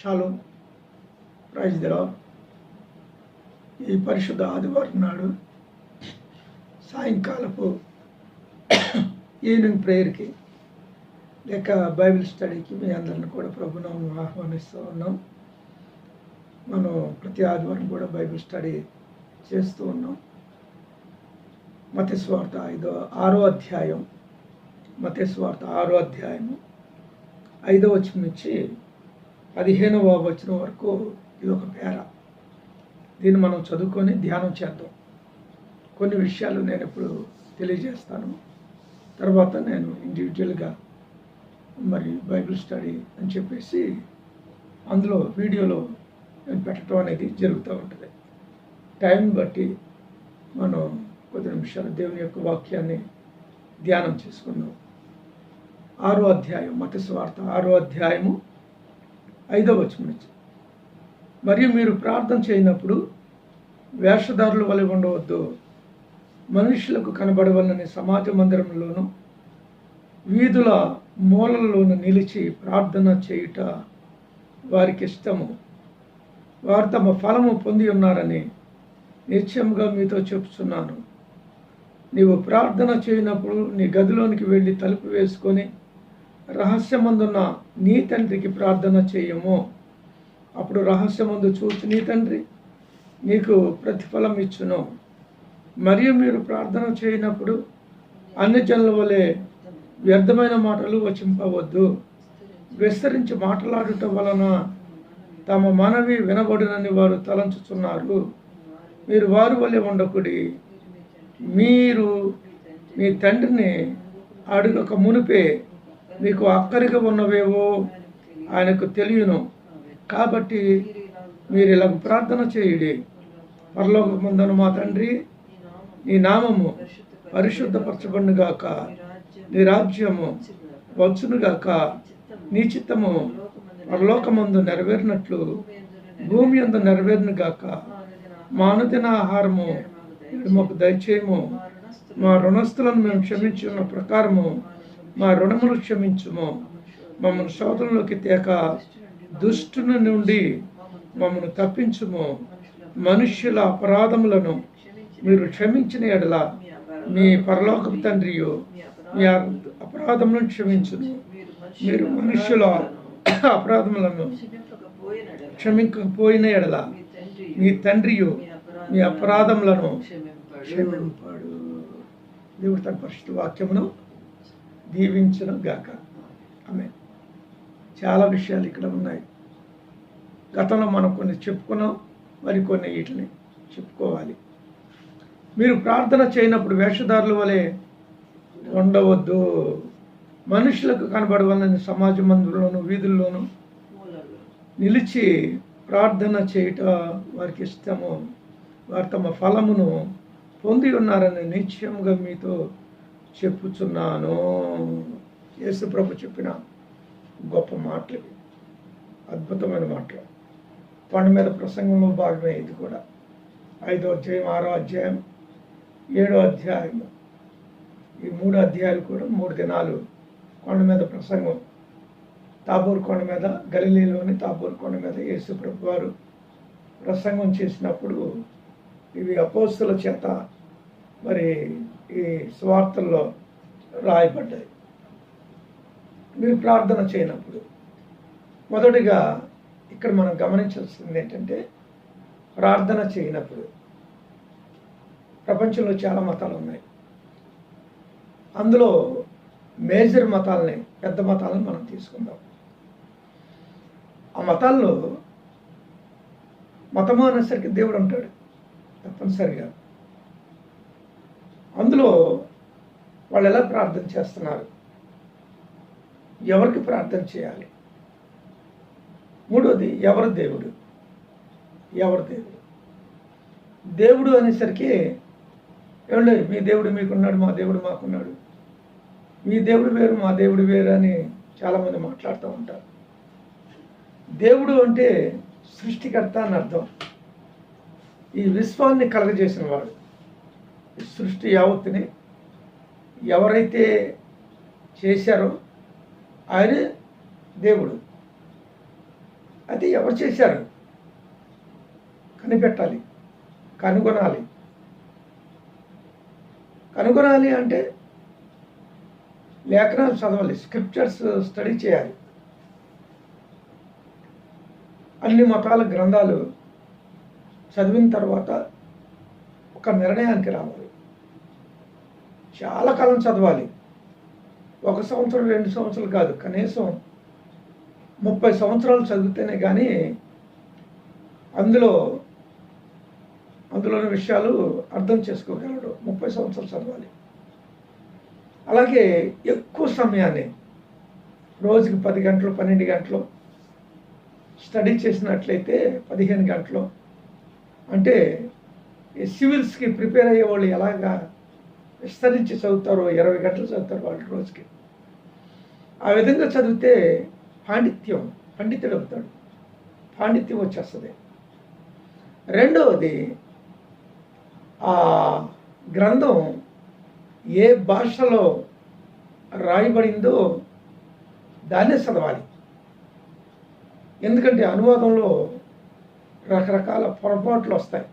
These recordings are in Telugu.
షాలో ప్రైజ్లో ఈ పరిశుద్ధ ఆదివారం నాడు సాయంకాలపు ఈవినింగ్ ప్రేయర్కి లేక బైబిల్ స్టడీకి మీ అందరిని కూడా ప్రభునామం ఆహ్వానిస్తూ ఉన్నాం. మనం ప్రతి ఆదివారం కూడా బైబిల్ స్టడీ చేస్తూ ఉన్నాం. మతస్వార్త ఐదో ఆరో అధ్యాయం మతస్వార్త ఆరో అధ్యాయము ఐదో వచనం నుంచి పదిహేనవ వచనం వరకు ఇది ఒక పేర. దీన్ని మనం చదువుకొని ధ్యానం చేద్దాం. కొన్ని విషయాలు నేను ఇప్పుడు తెలియజేస్తాను. తర్వాత నేను ఇండివిజువల్గా మరి బైబిల్ స్టడీ అని చెప్పేసి అందులో వీడియోలో నేను పెట్టడం అనేది జరుగుతూ ఉంటుంది. టైం బట్టి మనం కొద్ది నిమిషాలు దేవుని యొక్క వాక్యాన్ని ధ్యానం చేసుకుందాం. ఆరో అధ్యాయం మత స్వార్థ ఆరో అధ్యాయము ఐదో వచనం నుంచి. మరియు మీరు ప్రార్థన చేయనప్పుడు వేషధారులు వలె ఉండవద్దు. మనుషులకు కనబడవలని సమాజ మందిరంలోను వీధుల మూలల్లోనూ నిలిచి ప్రార్థన చేయుట వారికి ఇష్టము. వారు తమ ఫలము పొంది ఉన్నారని నిశ్చయముగా మీతో చెప్తున్నాను నీవు ప్రార్థన చేయనప్పుడు నీ గదిలోనికి వెళ్ళి తలుపు వేసుకొని రహస్యమందున్న నీ తండ్రికి ప్రార్థన చేయము. అప్పుడు రహస్యమందు చూచి నీ తండ్రి నీకు ప్రతిఫలం ఇచ్చును. మరియు మీరు ప్రార్థన చేయనప్పుడు అన్ని జనుల వలె వ్యర్థమైన మాటలు వచింపవద్దు. విస్తరించి మాట్లాడటం వలన తమ మనవి వినబడినని వారు తలంచుతున్నారు మీరు వారి వలె ఉండకుడి. మీరు మీ తండ్రిని అడుగక మునిపే మీకు అక్కరికి ఉన్నవేవో ఆయనకు తెలియను. కాబట్టి మీరు ఇలా ప్రార్థన చేయుడి. పరలోక ముందను మా తండ్రి నీ నామము పరిశుద్ధపరచబడినగాక నీ రాజ్యము వచ్చునుగాక నీ చిత్తము పరలోకమందు నెరవేరినట్లు భూమి అందు నెరవేరినగాక మా అనుదిన ఆహారము మాకు దయచేయము. మా రుణస్థులను మేము క్షమించిన ప్రకారము మా రుణములు క్షమించుము. మమ్మల్ని శోధనలోకి తేక దుష్టుని నుండి మమ్మల్ని తప్పించుము. మనుష్యుల అపరాధములను మీరు క్షమించిన ఎడల మీ పరలోకపు తండ్రియు మీ అపరాధములను క్షమించును. మీరు మనుష్యుల అపరాధములను క్షమించకపోయిన ఎడల మీ తండ్రియు మీ అపరాధములను క్షమింపాడు. దేవుడు తన పరిశుద్ధ వాక్యమును దీవించను గాక. ఆమె చాలా విషయాలు ఇక్కడ ఉన్నాయి. గతంలో మనం కొన్ని చెప్పుకున్నాం మరి కొన్ని వీటిని చెప్పుకోవాలి. మీరు ప్రార్థన చేయనప్పుడు వేషధారుల వలె ఉండవద్దు. మనుషులకు కనబడవలని సమాజ మందుల్లోనూ వీధుల్లోనూ నిలిచి ప్రార్థన చేయుట వారికి ఇష్టము. వారు తమ ఫలమును పొంది ఉన్నారని నిశ్చయంగా మీతో చెప్పుచున్నాను. యేసుప్రభు చెప్పిన గొప్ప మాటలు అద్భుతమైన మాటలు. పండు మీద ప్రసంగంలో భాగమే ఇది కూడా. ఐదో అధ్యాయం ఆరో అధ్యాయం ఏడో అధ్యాయం ఈ మూడు అధ్యాయాలు కూడా మూడు దినాలు కొండ మీద ప్రసంగం. తాబూర్ కొండ మీద గలిలీలోని తాబూర్ కొండ మీద యేసు ప్రభు వారు ప్రసంగం చేసినప్పుడు ఇవి అపోస్తుల చేత మరి ఈ స్వార్థల్లో రాయబడ్డాయి. మీరు ప్రార్థన చేయనప్పుడు మొదటిగా ఇక్కడ మనం గమనించాల్సింది ఏంటంటే ప్రార్థన చేయనప్పుడు ప్రపంచంలో చాలా మతాలు ఉన్నాయి. అందులో మేజర్ మతాలని పెద్ద మతాలను మనం తీసుకుందాం. ఆ మతాల్లో మతము అనేసరికి దేవుడు ఉంటాడు తప్పనిసరిగా. అందులో వాళ్ళు ఎలా ప్రార్థన చేస్తున్నారు? ఎవరికి ప్రార్థన చేయాలి? మూడోది ఎవరు దేవుడు? ఎవరు దేవుడు? దేవుడు అనేసరికి ఏమండి మీ దేవుడు మీకున్నాడు మా దేవుడు మాకున్నాడు. మీ దేవుడు వేరు మా దేవుడు వేరు అని చాలామంది మాట్లాడుతూ ఉంటారు. దేవుడు అంటే సృష్టికర్త అని అర్థం. ఈ విశ్వాన్ని కలగజేసిన వాడు. సృష్టి యావత్తుని ఎవరైతే చేశారో ఆయన దేవుడు. అది ఎవరు చేశారు? కనిపెట్టాలి కనుగొనాలి. కనుగొనాలి అంటే లేఖనాలు చదవాలి స్క్రిప్చర్స్ స్టడీ చేయాలి. అన్ని మతాల గ్రంథాలు చదివిన తర్వాత ఒక నిర్ణయానికి రావాలి. చాలా కాలం చదవాలి. ఒక సంవత్సరం రెండు సంవత్సరాలు కాదు కనీసం ముప్పై సంవత్సరాలు చదివితేనే కానీ అందులో అందులోని విషయాలు అర్థం చేసుకోగలడు. ముప్పై సంవత్సరాలు చదవాలి. అలాగే ఎక్కువ సమయాన్ని రోజుకి పది గంటలు పన్నెండు గంటలు స్టడీ చేసినట్లయితే పదిహేను గంటలు. అంటే సివిల్స్కి ప్రిపేర్ అయ్యే వాళ్ళు ఎలాగా విస్తరించి చదువుతారో ఇరవై గంటలు చదువుతారు వాళ్ళు రోజుకి. ఆ విధంగా చదివితే పాండిత్యం పండితుడు అవుతాడు. పాండిత్యం వచ్చేస్తుంది. రెండవది ఆ గ్రంథం ఏ భాషలో రాయబడిందో దాన్నే చదవాలి. ఎందుకంటే అనువాదంలో రకరకాల పొరపాట్లు వస్తాయి.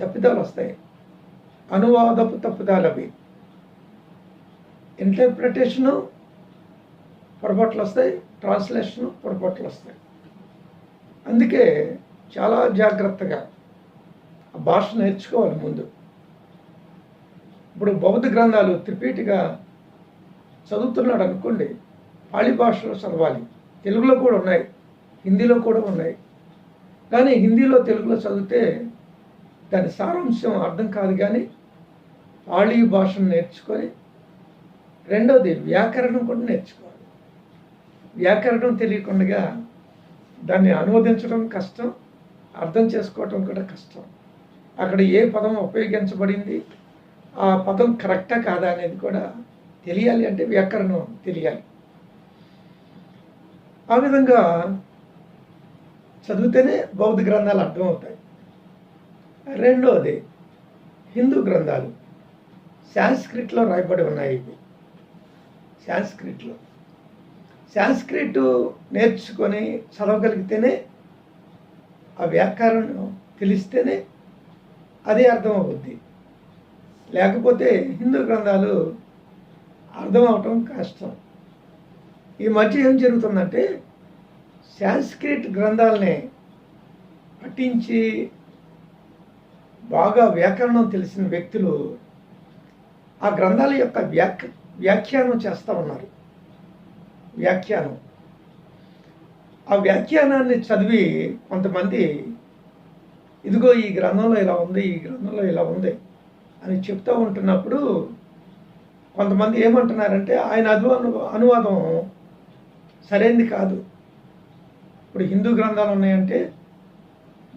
తప్పిదాలు వస్తాయి. అనువాదపు తప్పిదాలు అవి. ఇంటర్ప్రిటేషను పొరపాట్లు వస్తాయి ట్రాన్స్లేషను పొరపాట్లు వస్తాయి. అందుకే చాలా జాగ్రత్తగా ఆ భాష నేర్చుకోవాలి ముందు. ఇప్పుడు బౌద్ధ గ్రంథాలు త్రిపీటిగా చదువుతున్నాడు అనుకోండి పాళి భాషలో చదవాలి. తెలుగులో కూడా ఉన్నాయి హిందీలో కూడా ఉన్నాయి. కానీ హిందీలో తెలుగులో చదివితే దాని సారాంశం అర్థం కాదు కానీ పాళీ భాషను నేర్చుకొని రెండవది వ్యాకరణం కూడా నేర్చుకోవాలి. వ్యాకరణం తెలియకుండా దాన్ని అనువదించడం కష్టం అర్థం చేసుకోవటం కూడా కష్టం. అక్కడ ఏ పదం ఉపయోగించబడింది ఆ పదం కరెక్టా కాదా అనేది కూడా తెలియాలి అంటే వ్యాకరణం తెలియాలి. ఆ విధంగా చదివితేనే బౌద్ధ గ్రంథాలు అర్థమవుతాయి. రెండవది హిందూ గ్రంథాలు. సాంస్క్రిట్లో రాయబడి ఉన్నాయి ఇవి. సాంస్క్రిట్లో. సాంస్క్రిట్ నేర్చుకొని చదవగలిగితేనే ఆ వ్యాకరణం తెలిస్తేనే అదే అర్థమవుద్ది. లేకపోతే హిందూ గ్రంథాలు అర్థం అవటం కష్టం. ఈ మధ్య ఏం జరుగుతుందంటే సాంస్క్రిట్ గ్రంథాలని పఠించి బాగా వ్యాకరణం తెలిసిన వ్యక్తులు ఆ గ్రంథాల యొక్క వ్యాఖ్య వ్యాఖ్యానం చేస్తూ ఉన్నారు. వ్యాఖ్యానం. ఆ వ్యాఖ్యానాన్ని చదివి కొంతమంది ఇదిగో ఈ గ్రంథంలో ఇలా ఉంది ఈ గ్రంథంలో ఇలా ఉంది అని చెప్తూ ఉంటున్నప్పుడు కొంతమంది ఏమంటున్నారంటే ఆయన అను అనువాదం సరైనది కాదు. ఇప్పుడు హిందూ గ్రంథాలు ఉన్నాయంటే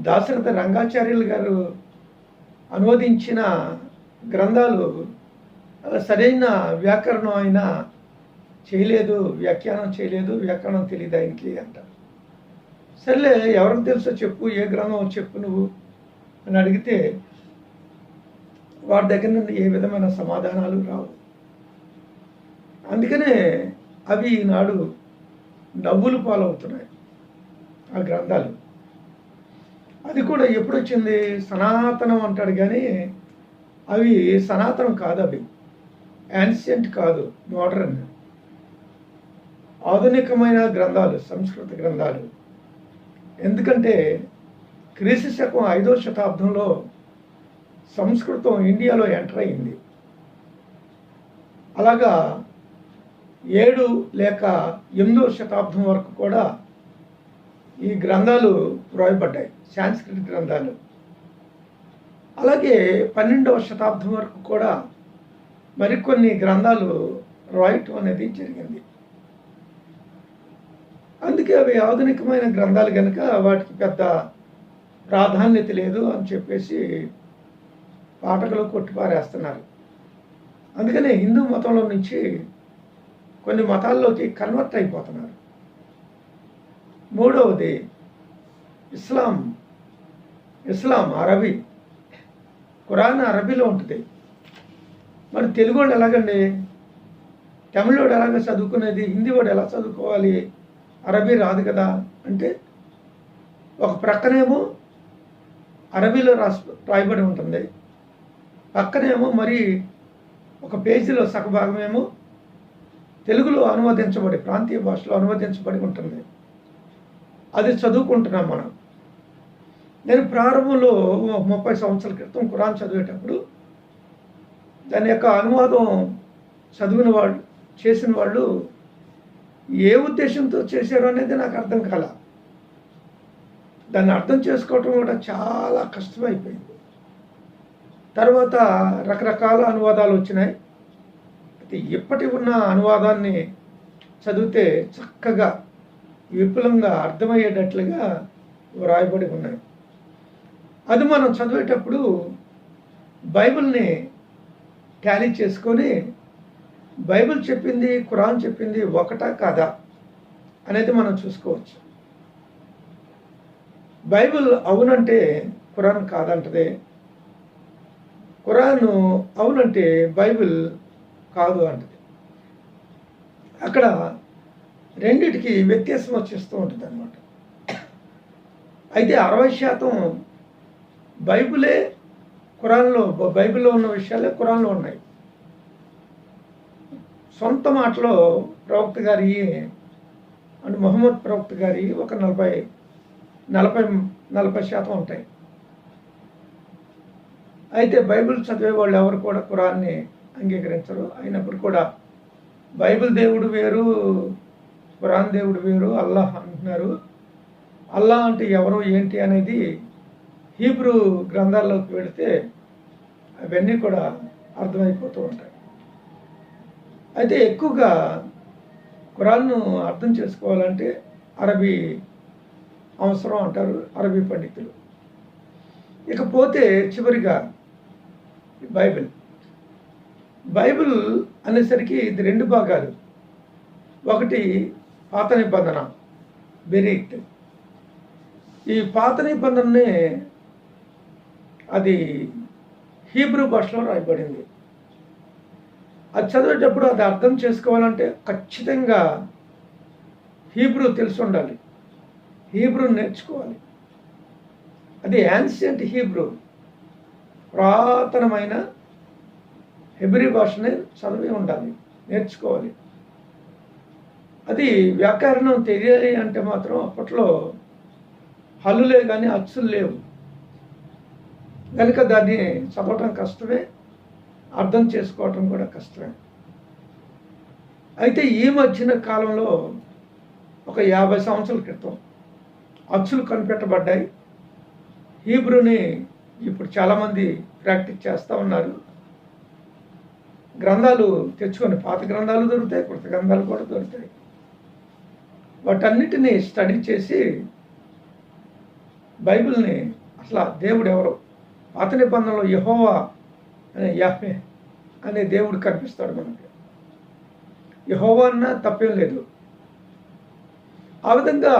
దాశరథ రంగాచార్యులు గారు అనువదించిన గ్రంథాలు సరైన వ్యాకరణం అయినా చేయలేదు వ్యాఖ్యానం చేయలేదు వ్యాకరణం తెలియదు ఆయనకి అంటారు సర్లే ఎవరికి తెలుసో చెప్పు ఏ గ్రంథం చెప్పు నువ్వు అని అడిగితే వాడి దగ్గర నుండి ఏ విధమైన సమాధానాలు రావు. అందుకనే అవి ఈనాడు నవ్వులు పాలవుతున్నాయి ఆ గ్రంథాలు. అది కూడా ఎప్పుడు వచ్చింది సనాతనం అంటాడు కానీ అవి సనాతనం కాదు అవి. యాన్షియంట్ కాదు మోడర్న్ ఆధునికమైన గ్రంథాలు సంస్కృత గ్రంథాలు. ఎందుకంటే క్రీస్తు శకం ఐదో శతాబ్దంలో సంస్కృతం ఇండియాలో ఎంటర్ అయింది అలాగా ఏడు లేక ఎనిమిదో శతాబ్దం వరకు కూడా ఈ గ్రంథాలు రాయబడ్డాయి సాంస్కృతిక గ్రంథాలు. అలాగే పన్నెండవ శతాబ్దం వరకు కూడా మరికొన్ని గ్రంథాలు రాయటం అనేది జరిగింది. అందుకే అవి ఆధునికమైన గ్రంథాలు కనుక వాటికి పెద్ద ప్రాధాన్యత లేదు అని చెప్పేసి పాఠకులు కొట్టిపారేస్తున్నారు. అందుకనే హిందూ మతంలో నుంచి కొన్ని మతాల్లోకి కన్వర్ట్ అయిపోతున్నారు. మూడవది ఇస్లాం. ఇస్లాం అరబీ. ఖురాన్ అరబీలో ఉంటుంది. మరి తెలుగు వాడు ఎలాగండి? తమిళోడు ఎలాగ చదువుకునేది? హిందీ వాడు ఎలా చదువుకోవాలి? అరబీ రాదు కదా అంటే ఒక ప్రక్కనేమో అరబీలో రాసి రాయబడి ఉంటుంది. పక్కనేమో మరి ఒక పేజీలో సగభాగమేమో తెలుగులో అనువదించబడి ప్రాంతీయ భాషలో అనువదించబడి ఉంటుంది. అది చదువుకుంటున్నాం మనం. నేను ప్రారంభంలో ముప్పై సంవత్సరాల క్రితం ఖురాన్ చదివేటప్పుడు దాని యొక్క అనువాదం చదివిన వాళ్ళు చేసిన వాళ్ళు ఏ ఉద్దేశంతో చేశారు అనేది నాకు అర్థం కాల. దాన్ని అర్థం చేసుకోవటం కూడా చాలా కష్టమైపోయింది. తర్వాత రకరకాల అనువాదాలు వచ్చినాయి. అయితే ఇప్పటి ఉన్న అనువాదాన్ని చదివితే చక్కగా విపులంగా అర్థమయ్యేటట్లుగా వ్రాయబడి ఉన్నాయి అది మనం చదివేటప్పుడు బైబిల్ని ట్యాలీ చేసుకొని బైబిల్ చెప్పింది ఖురాన్ చెప్పింది ఒకటా కాదా అనేది మనం చూసుకోవచ్చు. బైబిల్ అవునంటే ఖురాన్ కాదంటదే. ఖురాన్ అవునంటే బైబిల్ కాదు అంటది. అక్కడ రెండిటికి వ్యత్యాసం వచ్చేస్తూ ఉంటుంది అనమాట అయితే అరవై శాతం బైబిలే ఖురాన్లో బైబిల్లో ఉన్న విషయాలే కురాన్లో ఉన్నాయి. సొంత మాటలో ప్రవక్త గారి అంటే మొహమ్మద్ ప్రవక్త గారి ఒక నలభై నలభై నలభై శాతం ఉంటాయి. అయితే బైబిల్ చదివే వాళ్ళు ఎవరు కూడా ఖురాన్ని అంగీకరించరు. అయినప్పుడు కూడా బైబిల్ దేవుడు వేరు ఖురాన్ దేవుడు వేరు అల్లాహ్ అంటున్నారు. అల్లాహ్ అంటే ఎవరు ఏంటి అనేది హీబ్రూ గ్రంథాల్లోకి వెళితే అవన్నీ కూడా అర్థమైపోతూ ఉంటాయి. అయితే ఎక్కువగా ఖురాన్ను అర్థం చేసుకోవాలంటే అరబీ అవసరం అంటారు అరబీ పండితులు. ఇకపోతే చివరిగా బైబిల్. బైబిల్ అనేసరికి ఇది రెండు భాగాలు. ఒకటి పాత నిబంధన. బెరీట్ ఈ పాత నిబంధనని అది హీబ్రూ భాషలో రాయబడింది. అది చదివేటప్పుడు అది అర్థం చేసుకోవాలంటే ఖచ్చితంగా హీబ్రూ తెలిసి ఉండాలి. హీబ్రూ నేర్చుకోవాలి. అది యాన్షియంట్ హీబ్రూ పురాతనమైన హెబ్రి భాషని చదివి ఉండాలి. నేర్చుకోవాలి. అది వ్యాకరణం తెలియాలి అంటే మాత్రం అప్పట్లో హల్లులే కానీ అచ్చులు లేవు. కనుక దాన్ని చదవటం కష్టమే అర్థం చేసుకోవటం కూడా కష్టమే. అయితే ఈ మధ్యన కాలంలో ఒక యాభై సంవత్సరాల క్రితం అచ్చులు కనిపెట్టబడ్డాయి. హీబ్రూని ఇప్పుడు చాలామంది ప్రాక్టీస్ చేస్తూ ఉన్నారు. గ్రంథాలు తెచ్చుకొని పాత గ్రంథాలు దొరుకుతాయి కొత్త గ్రంథాలు కూడా దొరుకుతాయి. వాటన్నిటిని స్టడీ చేసి బైబిల్ని అసలు దేవుడు ఎవరు? పాత నిబంధనలో యహోవా అనే యాహే అనే దేవుడు కనిపిస్తాడు మనకి. యహోవా అన్న తప్పేం లేదు. ఆ విధంగా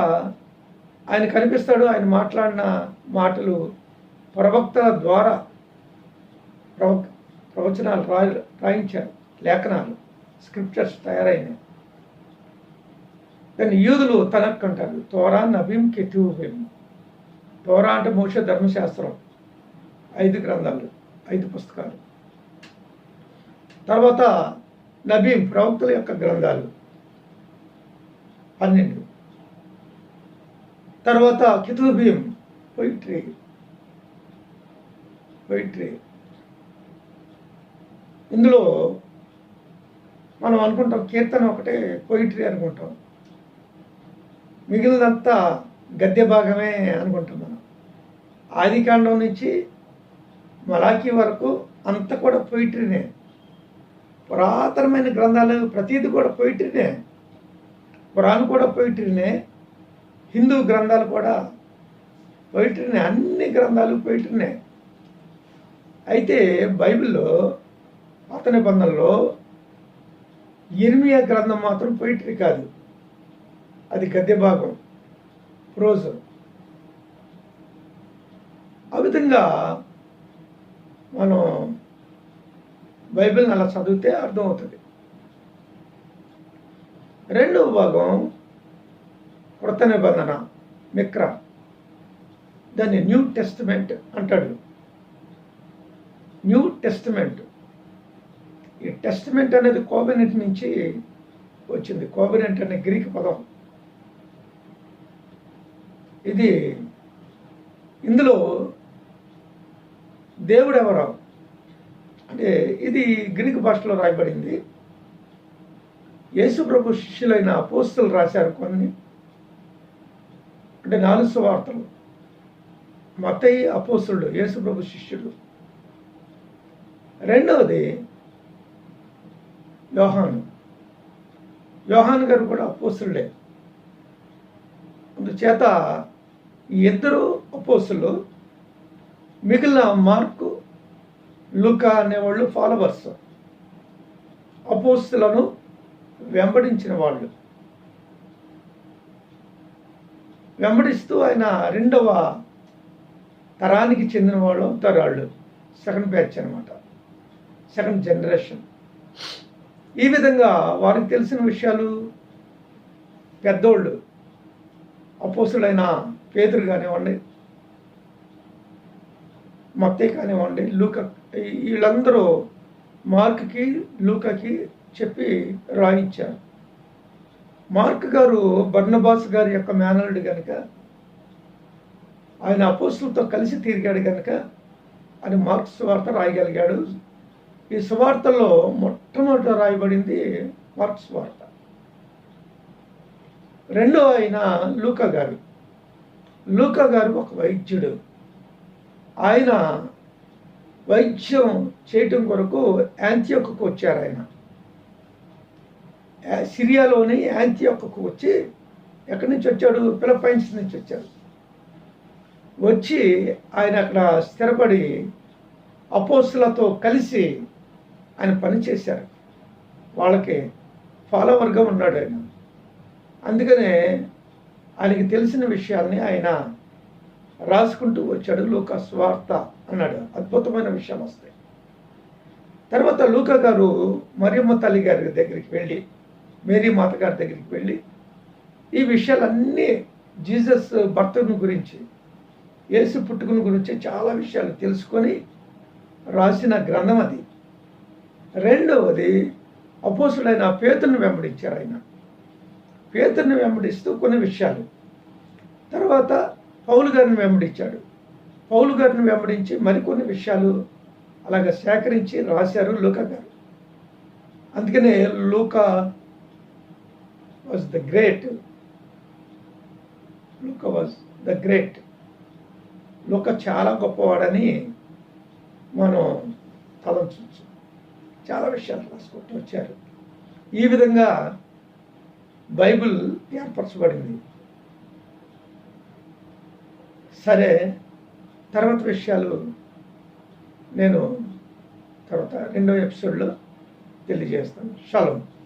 ఆయన కనిపిస్తాడు ఆయన మాట్లాడిన మాటలు ప్రవక్తల ద్వారా ప్రవక్ ప్రవచనాలు రాయి రాయించారు లేఖనాలు స్క్రిప్చర్స్ తయారైనాయి దాన్ని యూదులు తనక్ అంటారు తోరా నబీం కెట్యూబిం తోరా అంటే మోక్ష ధర్మశాస్త్రం. ఐదు గ్రంథాలు ఐదు పుస్తకాలు. తర్వాత నబీం ప్రవక్తల యొక్క గ్రంథాలు. పన్నెండు. తర్వాత కితుబీం పొయిట్రీ. పొయిట్రీ. ఇందులో మనం అనుకుంటాం కీర్తన ఒకటే పొయిట్రీ అనుకుంటాం. మిగిలినంతా గద్య భాగమే అనుకుంటాం మనం ఆదికాండం నుంచి మలాఖీ వరకు అంత కూడా పొయిటరీనే. పురాతనమైన గ్రంథాలు ప్రతీది కూడా పొయిటరీనే. పురాణం కూడా పొయిటరీనే. హిందూ గ్రంథాలు కూడా పొయిటరీనే. అన్ని గ్రంథాలు పొయిటరీనే. అయితే బైబిల్లో పాత నిబంధనలో ఇర్మియా గ్రంథం మాత్రం పొయిటరీ కాదు. అది గద్య భాగం ప్రోజ్. ఆ విధంగా మనం బైబిల్ని అలా చదివితే అర్థమవుతుంది. రెండవ భాగం కృత నిబంధన మిక్ర దాన్ని న్యూ టెస్ట్మెంట్ అంటాడు. New testament. ఈ టెస్ట్మెంట్ అనేది కోబినెంట్ నుంచి వచ్చింది. కోబినెంట్ అనే గ్రీక్ పదం. ఇది ఇందులో దేవుడు ఎవరో అంటే ఇది గ్రీక్ భాషలో రాయబడింది. యేసు ప్రభు శిష్యులైన పోస్తులు రాశారు కొన్ని. అంటే నాలుగు సువార్తలు. మతయి అపోసుడు యేసు ప్రభు శిష్యుడు. రెండవది యోహాను. యోహాన్ గారు కూడా అపోస్తుడే అందుచేత ఈ ఇద్దరు అపోస్తులు మిగిలిన మార్కు లుకా అనేవాళ్ళు ఫాలోవర్స్ అపోస్తులను వెంబడించిన వాళ్ళు. వెంబడిస్తూ ఆయన రెండవ తరానికి చెందిన వాళ్ళు అవుతారు వాళ్ళు సెకండ్ బ్యాచ్ అనమాట సెకండ్ జనరేషన్ ఈ విధంగా వారికి తెలిసిన విషయాలు పెద్దోళ్ళు అపోసులైన పేదరు కానివ్వండి మత్తే కానివ్వండి లూక వీళ్ళందరూ మార్క్కి లూకకి చెప్పి రాయించారు. మార్క్ గారు బర్ణబాస్ గారి యొక్క మేనరుడు కనుక ఆయన అపోస్తులతో కలిసి తిరిగాడు కనుక అని మార్క్స్ వార్త రాయగలిగాడు. ఈ సువార్తల్లో మొట్టమొదట రాయబడింది మార్క్స్ వార్త. రెండో ఆయన లూకా గారు. లూకా గారు ఒక వైద్యుడు. ఆయన వైద్యం చేయటం కొరకు యాంతియొక్కకు వచ్చారు ఆయన. సిరియాలోని యాంతియొక్కకు వచ్చి ఎక్కడి నుంచి వచ్చాడు? ఫిలిప్పైన్స్ నుంచి వచ్చాడు వచ్చి ఆయన అక్కడ స్థిరపడి అపోస్తులతో కలిసి ఆయన పనిచేశారు వాళ్ళకి ఫాలోవర్గా ఉన్నాడు ఆయన. అందుకనే ఆయనకి తెలిసిన విషయాల్ని ఆయన రాసుకుంటూ వచ్చాడు. లూక స్వార్త అన్నాడు. అద్భుతమైన విషయం వస్తాయి తర్వాత లూకా గారు మరియమ్మ తల్లి గారి దగ్గరికి వెళ్ళి మేరీ మాత గారి దగ్గరికి వెళ్ళి ఈ విషయాలన్నీ జీసస్ భర్తను గురించి యేసు పుట్టుకుని గురించి చాలా విషయాలు తెలుసుకొని రాసిన గ్రంథం అది. రెండవది అపోసుడైన పేతుని వెంబడించారు ఆయన. పేతుని వెంబడిస్తూ కొన్ని విషయాలు. తర్వాత పౌలు గారిని వెంబడించాడు. పౌలు గారిని వెంబడించి మరికొన్ని విషయాలు అలాగ సేకరించి రాశారు లూకా గారు. అందుకనే Luka was the great Luka was the great Luka చాలా గొప్పవాడని మనం తలంచవచ్చు చాలా విషయాలు రాసుకుంటూ వచ్చారు. ఈ విధంగా బైబిల్ ఏర్పరచబడింది. సరే తర్వాత విషయాలు నేను తర్వాత రెండో ఎపిసోడ్లో తెలియజేస్తాను. షాሎም